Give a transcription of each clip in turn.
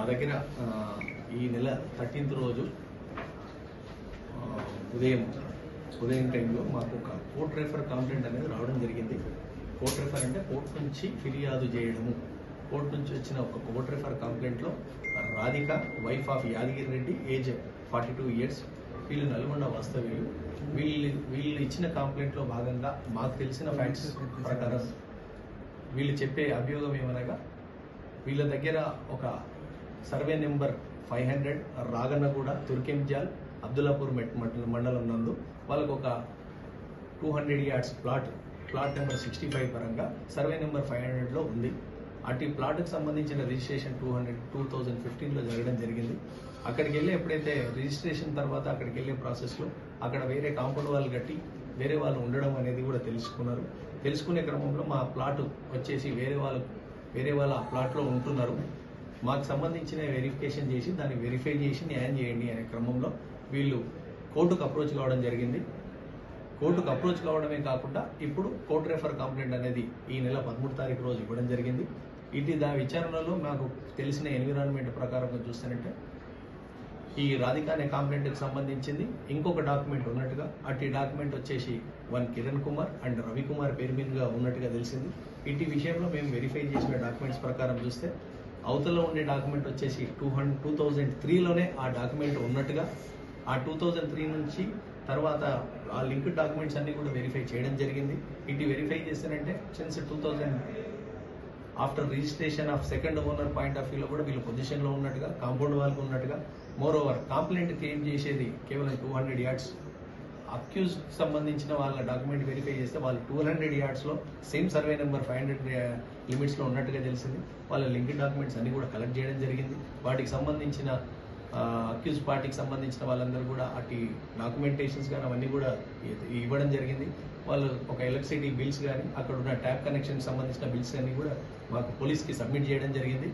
మా దగ్గర ఈ నెల థర్టీన్త్ రోజు ఉదయం ఉదయం టైంలో మాకు ఒక కోర్ట్ రెఫర్ కంప్లైంట్ అనేది రావడం జరిగింది. కోర్ట్ రెఫర్ అంటే కోర్టు నుంచి ఫిర్యాదు చేయడము. కోర్టు నుంచి వచ్చిన ఒక court refer కంప్లైంట్లో Radhika wife of Yadagiri Reddy age forty two years వీళ్ళు నల్గొండ వాస్తవ్యులు. వీళ్ళు వీళ్ళు ఇచ్చిన కంప్లైంట్లో భాగంగా మాకు తెలిసిన ఫ్యాక్ట్స్ ప్రకారం వీళ్ళు చెప్పే అభియోగం ఏమనగా వీళ్ళ దగ్గర ఒక survey number five hundred Ragannaguda Turkayamjal Abdullapur Met మండలం మండలం నందు వాళ్ళకు ఒక two hundred yards plot plot number sixty five పరంగా సర్వే నెంబర్ ఫైవ్ హండ్రెడ్లో ఉంది. అటు ప్లాట్కి సంబంధించిన registration two hundred two thousand ఫిఫ్టీన్లో జరగడం జరిగింది. అక్కడికి వెళ్ళి ఎప్పుడైతే రిజిస్ట్రేషన్ తర్వాత అక్కడికి వెళ్ళే ప్రాసెస్లో అక్కడ వేరే కాంపౌండ్ వాళ్ళు కట్టి వేరే వాళ్ళు ఉండడం అనేది కూడా తెలుసుకున్నారు. తెలుసుకునే క్రమంలో మా ప్లాట్ వచ్చేసి వేరే వాళ్ళు వేరే వాళ్ళ ఆ ప్లాట్లో ఉంటున్నారు. మాకు సంబంధించిన వెరిఫికేషన్ చేసి దాన్ని వెరిఫై చేసి న్యాయం చేయండి అనే క్రమంలో వీళ్ళు కోర్టుకు అప్రోచ్ కావడం జరిగింది. కోర్టుకు అప్రోచ్ కావడమే కాకుండా ఇప్పుడు కోర్టు రెఫర్ కంప్లైంట్ అనేది ఈ నెల పదమూడు తారీఖు రోజు ఇవ్వడం జరిగింది. ఇది దా విచారణలో మాకు తెలిసిన ఎన్విరాన్మెంట్ ప్రకారంగా చూస్తానంటే ఈ రాధిక అనే కంప్లైంట్కి సంబంధించింది. ఇంకొక డాక్యుమెంట్ ఉన్నట్టుగా అట్టి డాక్యుమెంట్ వచ్చేసి వన్ కిరణ్ కుమార్ అండ్ రవికుమార్ పేరు మీదుగా ఉన్నట్టుగా తెలిసింది. ఇటు విషయంలో మేము వెరిఫై చేసిన డాక్యుమెంట్స్ ప్రకారం చూస్తే అవతల ఉండే డాక్యుమెంట్ వచ్చేసి టూ హండ్రెడ్ టూ థౌజండ్ త్రీలోనే ఆ డాక్యుమెంట్ ఉన్నట్టుగా ఆ టూ థౌజండ్ త్రీ నుంచి తర్వాత ఆ లింక్ డాక్యుమెంట్స్ అన్ని కూడా వెరిఫై చేయడం జరిగింది. ఇటు వెరిఫై చేశారంటే since two thousand after registration of second owner point of వ్యూలో కూడా వీళ్ళు పొజిషన్లో ఉన్నట్టుగా కాంపౌండ్ వాళ్ళకు ఉన్నట్టుగా మోర్ ఓవర్ కంప్లైంట్ క్లెయిమ్ చేసేది కేవలం టూ హండ్రెడ్ యార్డ్స్ అక్యూజ్ సంబంధించిన వాళ్ళ డాక్యుమెంట్ వెరిఫై చేస్తే వాళ్ళు two hundred యార్డ్స్లో same survey number five hundred లిమిట్స్లో ఉన్నట్టుగా తెలిసింది. వాళ్ళ లింక్ డాక్యుమెంట్స్ అన్ని కూడా కలెక్ట్ చేయడం జరిగింది. వాటికి సంబంధించిన uh, అక్యూజ్ పార్టీకి సంబంధించిన వాళ్ళందరూ కూడా అటు డాక్యుమెంటేషన్స్ కానీ అవన్నీ కూడా ఇవ్వడం జరిగింది. వాళ్ళు ఒక ఎలక్ట్రిసిటీ బిల్స్ కానీ అక్కడ ఉన్న ట్యాప్ కనెక్షన్ సంబంధించిన బిల్స్ అన్ని కూడా మాకు పోలీస్కి సబ్మిట్ చేయడం జరిగింది.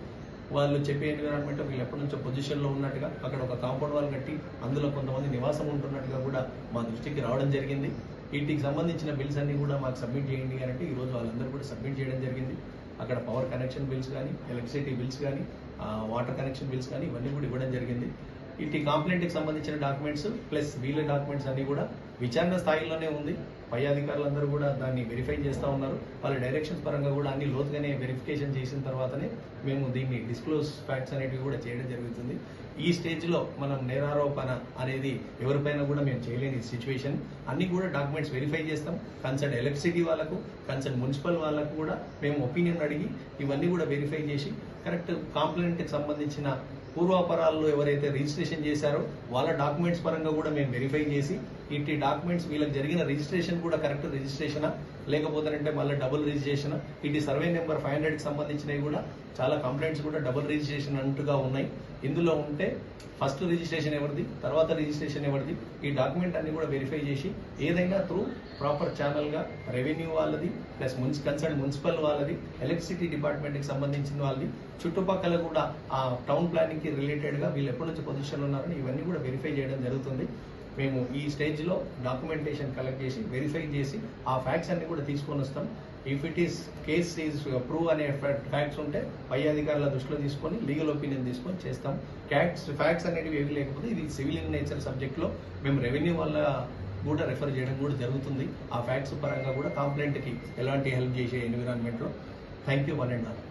వాళ్ళు చెప్పే ఎన్విరాన్మెంట్ వీళ్ళు ఎప్పటి నుంచో పొజిషన్లో ఉన్నట్టుగా అక్కడ ఒక కాంపౌండ్ వాల్ కట్టి అందులో కొంతమంది నివాసం ఉంటున్నట్టుగా కూడా మా దృష్టికి రావడం జరిగింది. వీటికి సంబంధించిన బిల్స్ అన్ని కూడా మాకు సబ్మిట్ చేయండి అని అంటే ఈరోజు వాళ్ళందరూ కూడా సబ్మిట్ చేయడం జరిగింది. అక్కడ పవర్ కనెక్షన్ బిల్స్ కానీ ఎలక్ట్రిసిటీ బిల్స్ కానీ వాటర్ కనెక్షన్ బిల్స్ కానీ ఇవన్నీ కూడా ఇవ్వడం జరిగింది. ఇటు కంప్లైంట్కి సంబంధించిన డాక్యుమెంట్స్ ప్లస్ వీళ్ళ డాక్యుమెంట్స్ అన్ని కూడా విచారణ స్థాయిలోనే ఉంది. పై అధికారులందరూ కూడా దాన్ని వెరిఫై చేస్తూ ఉన్నారు. వాళ్ళ డైరెక్షన్స్ పరంగా కూడా అన్ని లోతుగానే వెరిఫికేషన్ చేసిన తర్వాతనే మేము దీన్ని డిస్క్లోజ్ ఫ్యాక్ట్స్ అనేటివి కూడా చేయడం జరుగుతుంది. ఈ స్టేజ్లో మనం నేరారోపణ అనేది ఎవరిపైన కూడా మేము చేయలేని సిచ్యువేషన్ అన్ని కూడా డాక్యుమెంట్స్ వెరిఫై చేస్తాం. కన్సర్న్ ఎలక్ట్రిసిటీ వాళ్ళకు కన్సర్న్ మున్సిపల్ వాళ్ళకు కూడా మేము ఒపీనియన్ అడిగి ఇవన్నీ కూడా వెరిఫై చేసి కరెక్ట్ కాంప్లైంట్కి సంబంధించిన పూర్వాపరాల్లో ఎవరైతే రిజిస్ట్రేషన్ చేశారో వాళ్ళ డాక్యుమెంట్స్ పరంగా కూడా మేము వెరిఫై చేసి ఇట్టి డాక్యుమెంట్స్ వీళ్ళకి జరిగిన రిజిస్ట్రేషన్ కూడా కరెక్ట్ రిజిస్ట్రేషనా? లేకపోతే మళ్ళీ డబుల్ రిజిస్ట్రేషన్ ఇటు సర్వే నెంబర్ ఫైవ్ హండ్రెడ్కి సంబంధించినవి కూడా చాలా కంప్లైంట్స్ కూడా డబుల్ రిజిస్ట్రేషన్ అంటుగా ఉన్నాయి. ఇందులో ఉంటే ఫస్ట్ రిజిస్ట్రేషన్ ఎవరిది? తర్వాత రిజిస్ట్రేషన్ ఎవరిది? ఈ డాక్యుమెంట్ అన్ని కూడా వెరిఫై చేసి ఏదైనా త్రూ ప్రాపర్ ఛానల్గా రెవెన్యూ వాళ్ళది ప్లస్ మున్సి కన్సర్న్ మున్సిపల్ వాళ్ళది ఎలక్ట్రిసిటీ డిపార్ట్మెంట్కి సంబంధించిన వాళ్ళది చుట్టుపక్కల కూడా ఆ టౌన్ ప్లానింగ్కి రిలేటెడ్గా వీళ్ళు ఎప్పటి నుంచి పొజిషన్లో ఉన్నారని ఇవన్నీ కూడా వెరిఫై చేయడం జరుగుతుంది. మేము ఈ స్టేజ్లో డాక్యుమెంటేషన్ కలెక్ట్ చేసి వెరిఫై చేసి ఆ ఫ్యాక్ట్స్ అన్ని కూడా తీసుకొని వస్తాం. If it is case is prove అనే ఫ్యాక్ట్స్ ఉంటే పై అధికారుల దృష్టిలో తీసుకొని లీగల్ ఒపీనియన్ తీసుకొని చేస్తాం. క్యాక్స్ ఫ్యాక్ట్స్ అనేవి ఏవి లేకపోతే ఇది సివిల్ ఇన్ నేచర్ సబ్జెక్ట్లో మేము రెవెన్యూ వల్ల కూడా రెఫర్ చేయడం కూడా జరుగుతుంది. ఆ ఫ్యాక్ట్స్ పరంగా కూడా కంప్లైంట్కి ఎలాంటి హెల్ప్ చేసే ఎన్విరాన్మెంట్లో thank you one and all